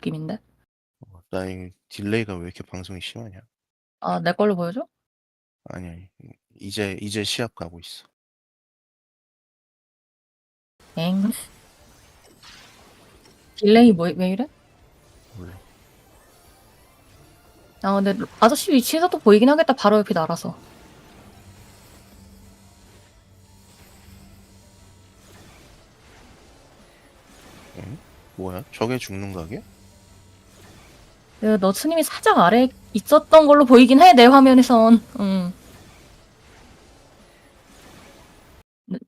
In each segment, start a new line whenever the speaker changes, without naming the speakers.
느낌인데.
어, 나이 딜레이가 왜 이렇게 방송이 심하냐?
아, 내 걸로 보여줘?
아니 아니 이제 이제 시합 가고 있어.
엥. 딜레이 뭐, 왜 이래?
몰라.
아, 근데 아저씨 위치에서도 보이긴 하겠다. 바로 옆이 날아서.
뭐야? 저게 죽는 가게?
그 너츠님이 살짝 아래 있었던 걸로 보이긴 해, 내 화면에선. 응. 네.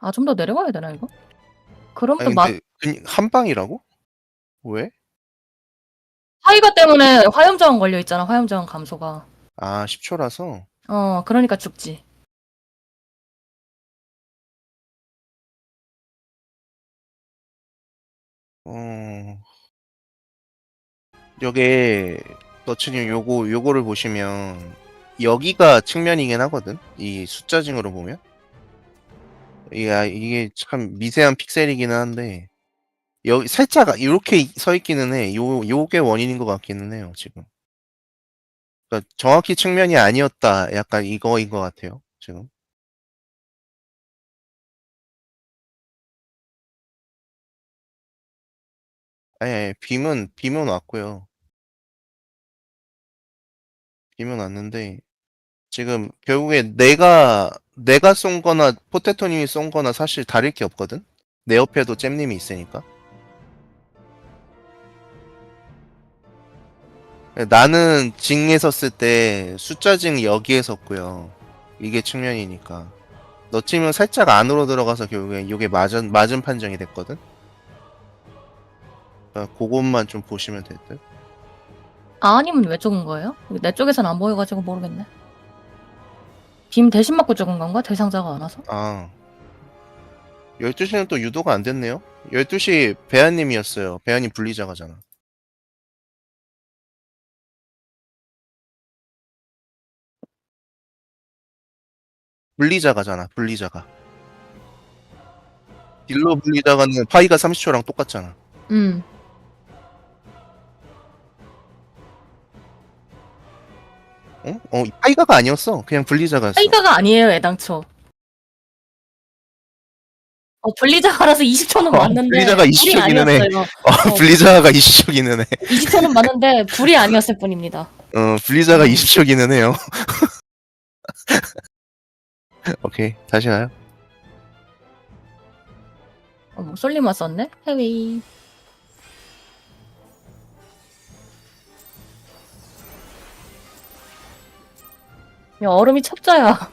아, 좀 더 내려가야 되나, 이거? 그럼 또
아니
막,
근데 그냥 한 방이라고? 왜?
하이가 때문에 화염저항 걸려있잖아, 화염저항 감소가.
아 10초라서
어, 그러니까 죽지.
어 여기 너츠님 요거 요거를 보시면 여기가 측면이긴 하거든. 이 숫자징으로 보면 이게 이게 참 미세한 픽셀이기는 한데 여기 살짝 이렇게 서 있기는 해. 요 요게 원인인 것 같기는 해요 지금. 그러니까 정확히 측면이 아니었다. 약간 이거인 것 같아요 지금. 아니, 아니 빔은 빔은 왔고요. 빔은 왔는데 지금 결국에 내가 내가 쏜 거나 포테토님이 쏜 거나 사실 다를 게 없거든. 내 옆에도 잼님이 있으니까. 나는 징에 섰을 때 숫자 징 여기에 섰고요. 이게 측면이니까. 너 팀은 살짝 안으로 들어가서 결국에 이게 맞은 맞은 판정이 됐거든. 그러니까 그것만 좀 보시면 될 듯.
아, 아니면 왜 죽은 거예요? 내 쪽에선 안 보여가지고 모르겠네. 빔 대신 맞고 죽은 건가? 대상자가 안 와서?
아. 12시는 또 유도가 안 됐네요. 12시 배아님이었어요. 배아님 분리자가잖아. 분리자가잖아. 분리자가. 딜러 분리자가는 파이가 30초랑 똑같잖아.
음.
어? 어, 파이가가 아니었어. 그냥 분리자가였어.
하이가가 아니에요, 애당초. 어, 분리자가라서 20초는
어,
맞는데.
분리자가
불이
20초 기는 해.
아니었어요.
어,
어.
분리자가 20초기는 해.
20초는 맞는데, 불이 아니었을 뿐입니다.
어, 분리자가 20초기는 해요. 오케이, 다시 가요.
어, 뭐, 솔림 왔었네? 해위. 야, 얼음이 첩자야.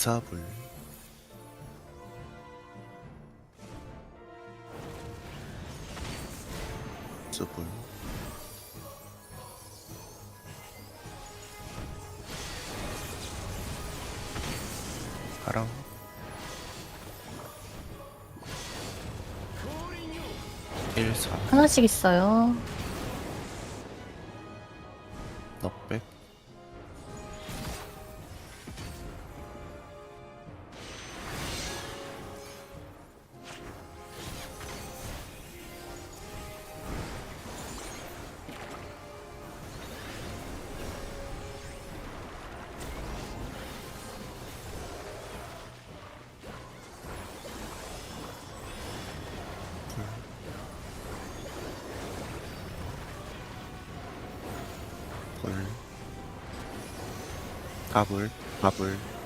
이사불. 수불. 파랑. 일사.
하나씩 있어요.
가불. 가불.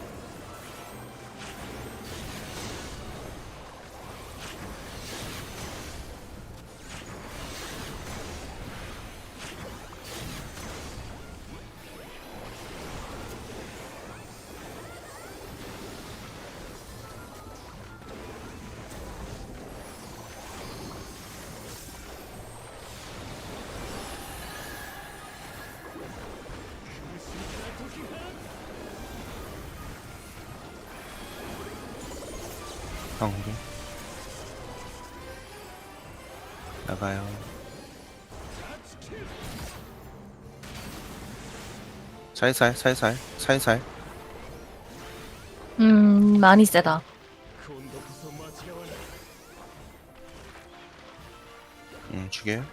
방으로 나가요. 살살 살살 살살
음, 많이 세다.
음 죽여요.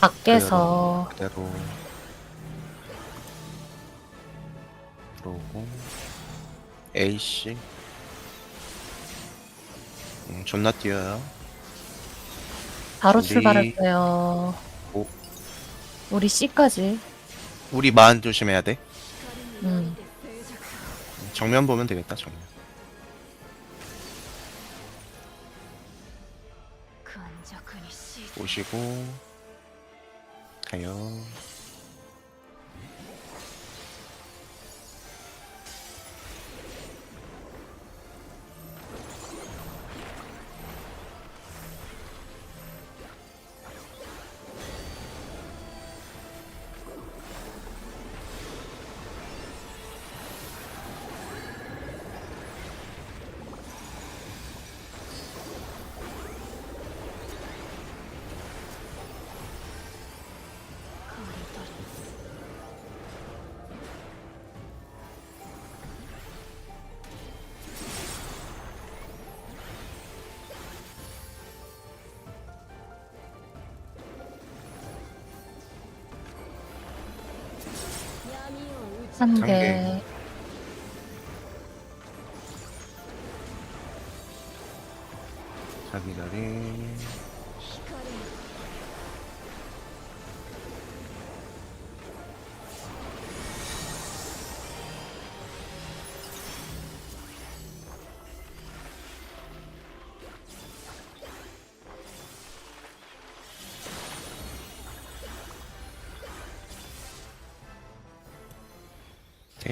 밖에서
그대로 들어오고 A씨 음, 존나 뛰어요
바로 출발했어요.
오.
우리 C까지.
우리 마음 조심해야 돼
음.
정면 보면 되겠다 정면 오시고 가요.
한
개.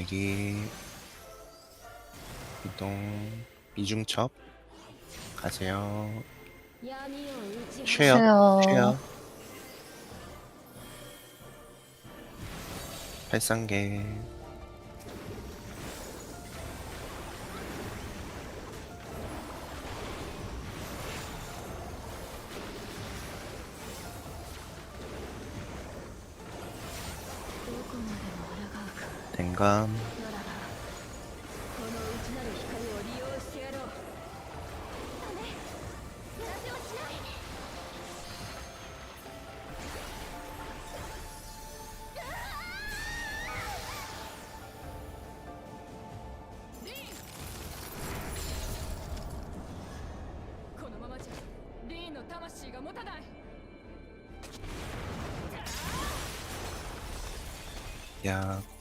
대기. 이동 이중첩. 가세요. 쉐어
쉐어.
쉐어. 발상계. 댕감.
魂が持たない。
야이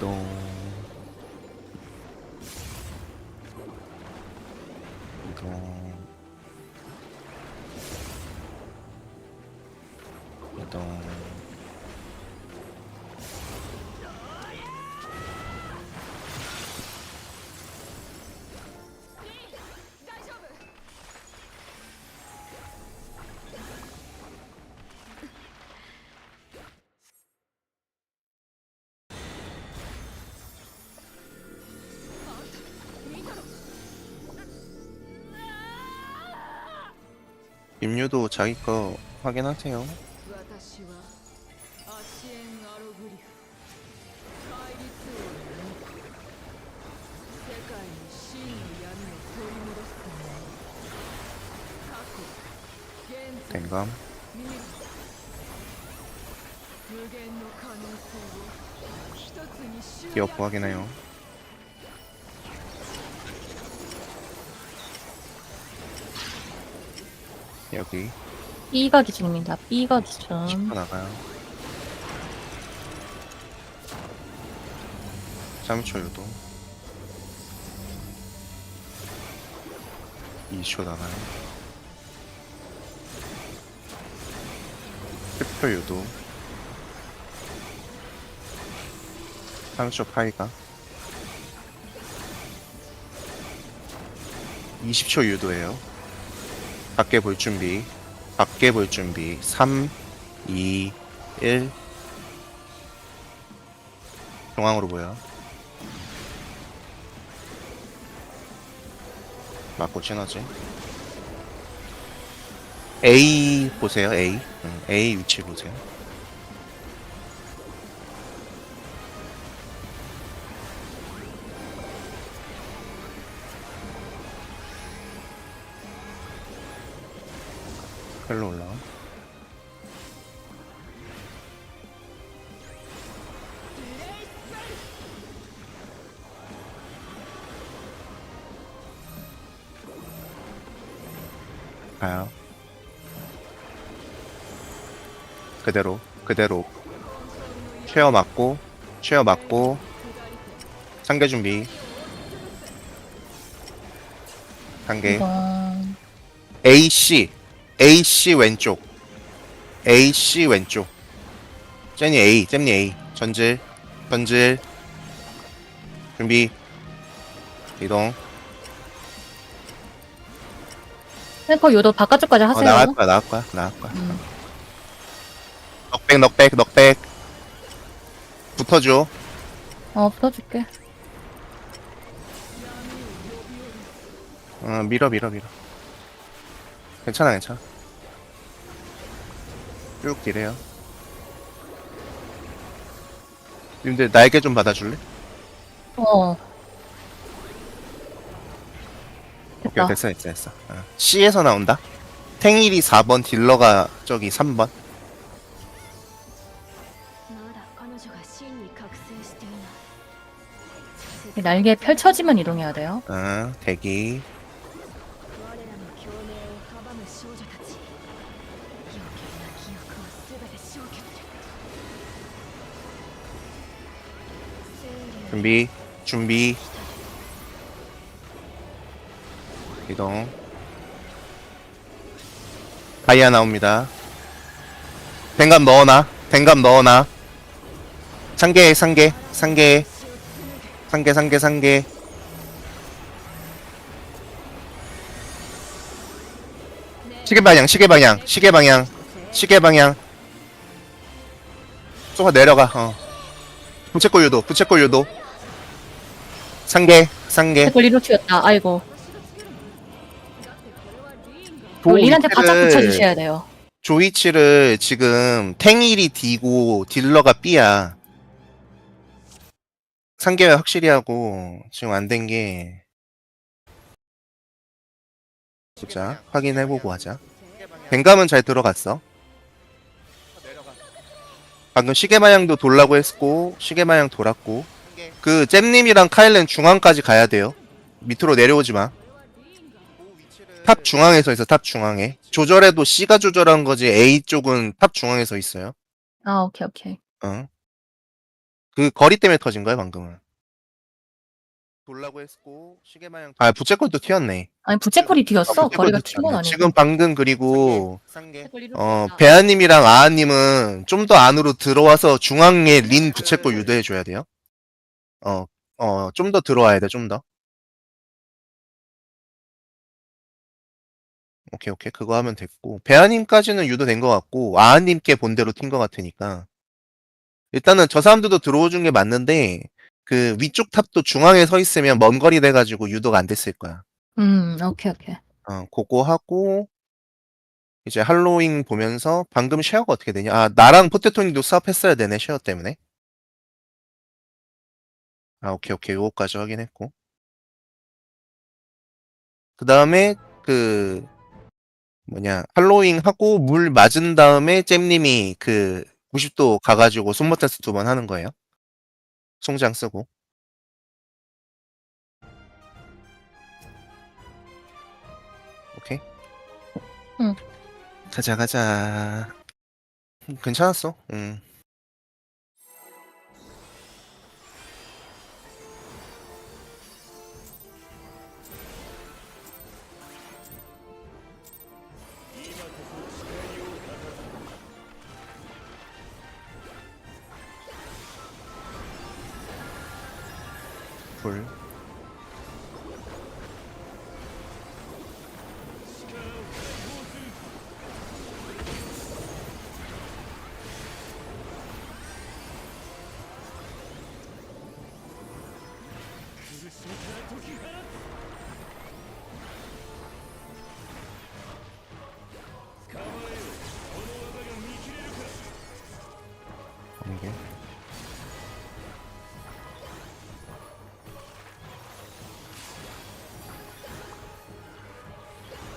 동이 임유도 자기 거 확인하세요. 댕감 기어프 확인해요. 여기.
B가 기준입니다. B가 기준.
10초 나가요. 3초 유도 2초 나가요. 10초 유도. 3초 파이가. 20초 유도예요 밖에 볼 준비 밖에 볼 준비. 3 2 1 중앙으로 보여. 맞고 시너지. A 보세요 A. 응, A 위치 보세요 별로 올라와 가요. 그대로, 그대로. 쉐어 맞고, 쉐어 맞고, 상계 준비. 상계.
이건
AC, 왼쪽. AC 왼쪽. 제니 A, 잼니 A. 전질, 전질. 준비. 이동.
탱커 요도 바깥쪽까지
어,
하세요.
나갈 거야, 나갈 거야, 나갈 거야.
음.
넉백, 넉백, 넉백. 붙어줘.
어, 붙어줄게.
어, 밀어, 밀어, 밀어. 괜찮아, 괜찮아. 쭉 딜해요. 님들 날개 좀 받아줄래?
어.
오케이,
됐다.
됐어, 됐어, 됐어. 어. C에서 나온다. 탱일이 4번, 딜러가 저기 3번.
まだ彼女が真に覚醒していない
날개 펼쳐지면 이동해야 돼요.
어, 대기. 준비, 준비. 이동. 다이아 나옵니다. 댕감 넣어놔. 댕감 넣어놔. 상계, 상계, 상계, 상계, 상계, 상계. 시계 방향, 시계 방향, 시계 방향, 시계 방향. 쏘가 내려가. 어. 부채꼴 유도, 부채꼴 유도. 상계, 상계.
네, 리로 튀었다. 아이고. 린한테 어, 바짝 붙여주셔야 돼요.
조이치를 지금 탱일이 D고 딜러가 B야. 상계가 확실히 하고 지금 안 된 게. 보자. 확인해보고 하자. 뱅감은 잘 들어갔어. 방금 시계마향도 돌라고 했고, 시계마향 돌았고. 그 잼님이랑 카일렌 중앙까지 가야 돼요. 밑으로 내려오지 마. 탑 중앙에 서 있어 탑 중앙에 조절해도 C가 조절한 거지 A 쪽은 탑 중앙에 서 있어요
아, 오케이, 오케이.
어. 그 거리 때문에 터진 거야 방금은 돌라고 했고 시계 마냥 아 부채꼴도 튀었네
아니, 부채콜이 튀었어.
부채꼴도
거리가
튀었네.
튄건 아니고.
지금 방금 그리고 어. 배아님이랑 아아님은 좀 더 안으로 들어와서 중앙에 린 부채꼴 유도해 줘야 돼요 어 어 좀 더 들어와야 돼 좀 더? 오케이 오케이. 그거 하면 됐고. 배아님까지는 유도된 것 같고 아아님께 본대로 튄 것 같으니까. 일단은 저 사람들도 들어오준 게 맞는데 그 위쪽 탑도 중앙에 서 있으면 먼 거리 돼 가지고 유도가 안 됐을 거야.
음, 오케이, 오케이.
어 그거 하고 이제 할로윈 보면서 방금 쉐어가 어떻게 되냐? 아 나랑 포테토님도 수업했어야 되네 쉐어 때문에 아 오케이 오케이 요거까지 확인했고 그 다음에 그 뭐냐 할로잉 하고 물 맞은 다음에 잼님이 그 90도 가가지고 손모 테스트 두 번 하는 거예요. 송장 쓰고. 오케이.
응.
가자 가자. 음, 괜찮았어. 응. 이게.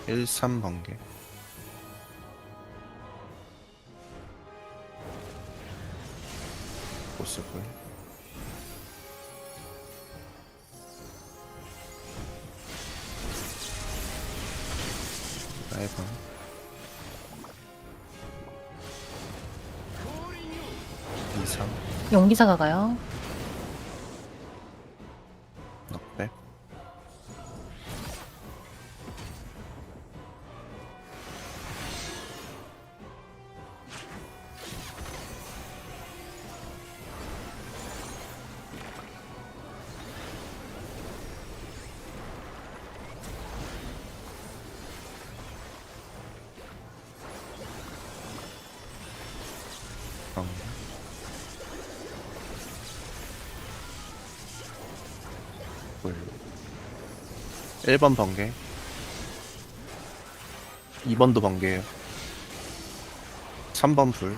일삼 번개. 보스불. 라이번
용기사가 가요.
1번 번개. 2번도 번개예요. 3번 불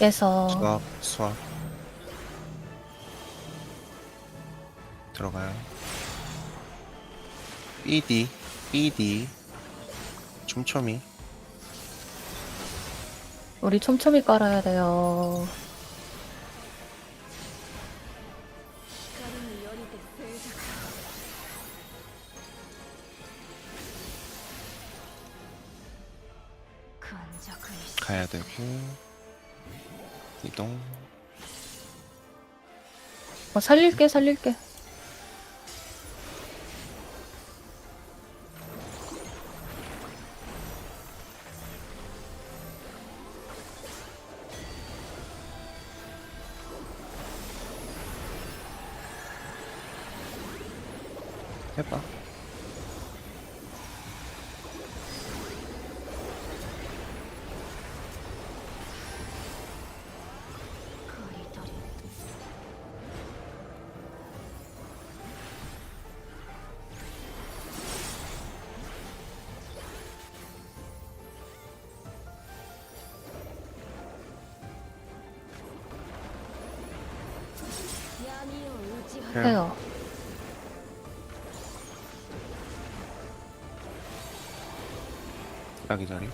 깨서
수압 수압 들어가요. BD BD 촘촘히.
우리 촘촘히 깔아야 돼요.
가야 되고. 이동
어, 살릴게 살릴게.
해봐 해요.
해요.
딱이 자리.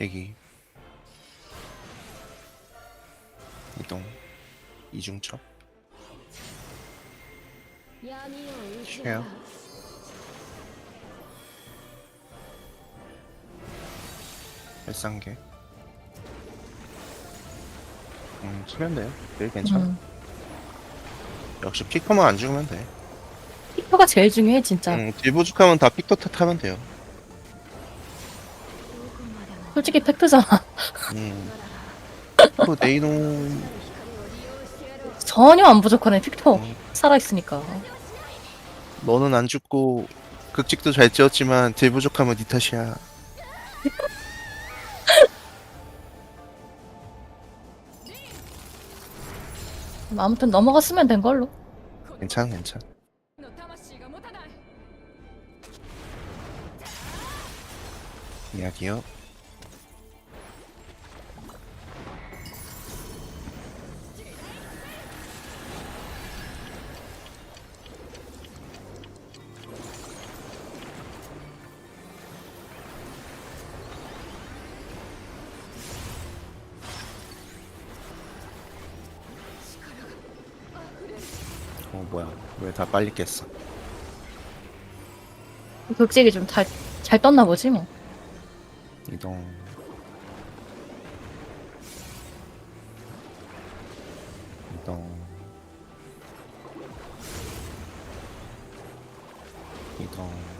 대기. 이동. 이중첩. 쉐어 열상계. 음 치면 돼요. 되게 괜찮아.
음.
역시 피커만 안 죽으면 돼.
피터가 제일 중요해 진짜.
음, 딜부족하면 다 픽터 탓하면 돼요.
솔직히 팩트잖아.
음. 또
네이놈
전혀 안 부족하네 픽터
음.
살아 있으니까.
너는 안 죽고 극직도 잘 지었지만 딜부족하면 니 탓이야.
아무튼 넘어갔으면 된 걸로.
괜찮아, 괜찮아.
の魂が持たない
이야기요. 왜다 빨리 깼어.
극직이 좀 잘 잘 떴나 보지 뭐.
이동. 이동. 이동「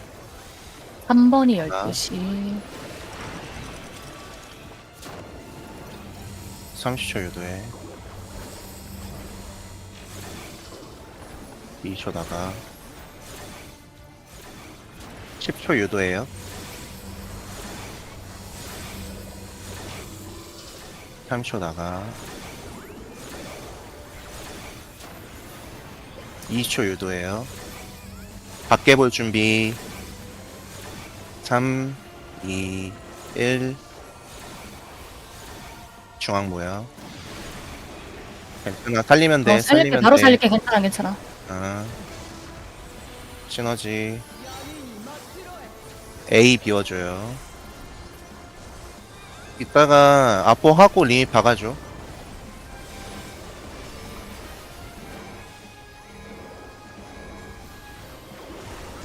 3번이 12시.
30초 유도에 2초 나가. 10초 유도에요. 3초 나가. 20초 유도에요. 밖에 볼 준비 3, 2, 1. 중앙 뭐야? 괜찮아, 살리면 돼.
어, 살릴게
살리면
바로
돼.
살릴게 괜찮아 괜찮아
아. 시너지. A 비워줘요. 이따가 아포하고 리미 박아줘.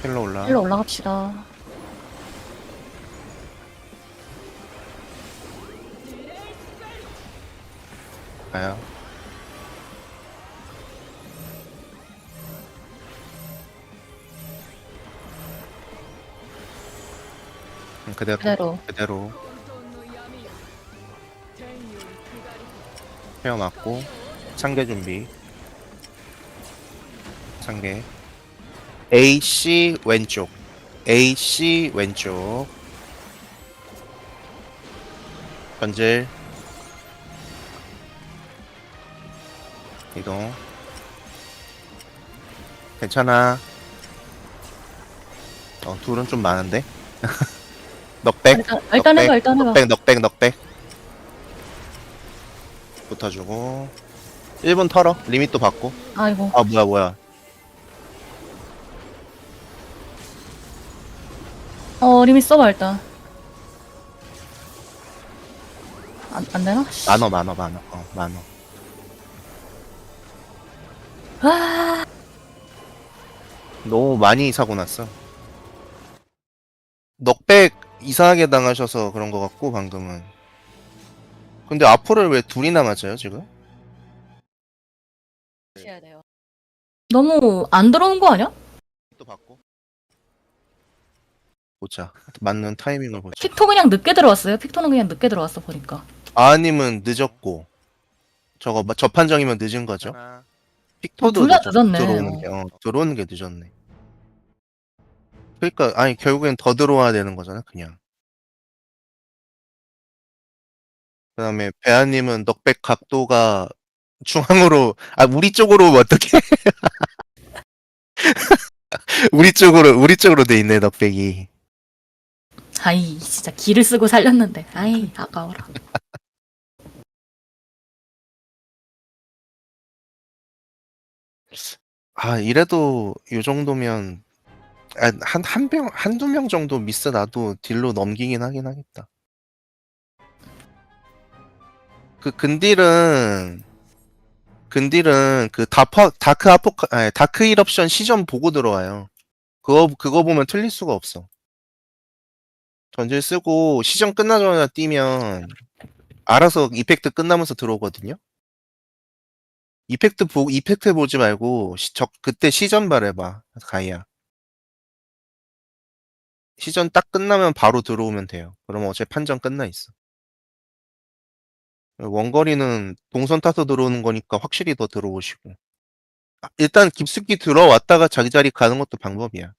힐로 올라.
일로 올라갑시다
갈까요? 음, 그대로
그대로.
그대로 헤어났고, 창계 준비 창계. AC 왼쪽 AC 왼쪽 던질 이동 괜찮아 어 둘은 좀 많은데 넉백
일단, 일단 해봐 일단 해봐.
넉백 넉백 넉백 붙어주고 1분 털어 리밋도 받고
아이고.
아 뭐야 뭐야
어, 리밋 써봐, 일단. 안, 안 되나? 씨.
만어 만어 만어 어 만어
아,
너무 많이 사고 났어 넉백 이상하게 당하셔서 그런 것 같고 방금은 근데 앞으로를 왜 둘이나 맞아요 지금?
해야 돼요. 너무 안 들어온 거 아니야?
또 받고 보자 맞는 타이밍을 보자
픽토 그냥 늦게 들어왔어요. 픽토는 그냥 늦게 들어왔어, 보니까.
아님은 늦었고 저거 마- 저 판정이면 늦은 거죠 픽토도
둘다
늦었-
늦었네.
들어오는 게 어, 들어오는 게 늦었네 그러니까 아니 결국엔 더 들어와야 되는 거잖아 그냥 그 다음에 배아님은 넉백 각도가 중앙으로 아 우리 쪽으로 어떻게 우리 쪽으로 우리 쪽으로 돼 있네 넉백이
아이, 진짜 기를 쓰고 살렸는데. 아이, 아까워라.
아 이래도 이 정도면 아, 한한병 한두 명 정도 미스 나도 딜로 넘기긴 하긴 하겠다. 그 근딜은 근딜은 그 다파 다크 아포카 아니 다크 일옵션 시점 보고 들어와요. 그거 그거 보면 틀릴 수가 없어. 전질 쓰고 시점 끝나자마자 뛰면 알아서 이펙트 끝나면서 들어오거든요. 이펙트 보 이펙트 보지 말고 시, 적 그때 시전 발해봐 가이야. 시전 딱 끝나면 바로 들어오면 돼요. 그러면 어차피 판정 끝나 있어. 원거리는 동선 타서 들어오는 거니까 확실히 더 들어오시고. 아, 일단 깊숙이 들어왔다가 자기 자리 가는 것도 방법이야.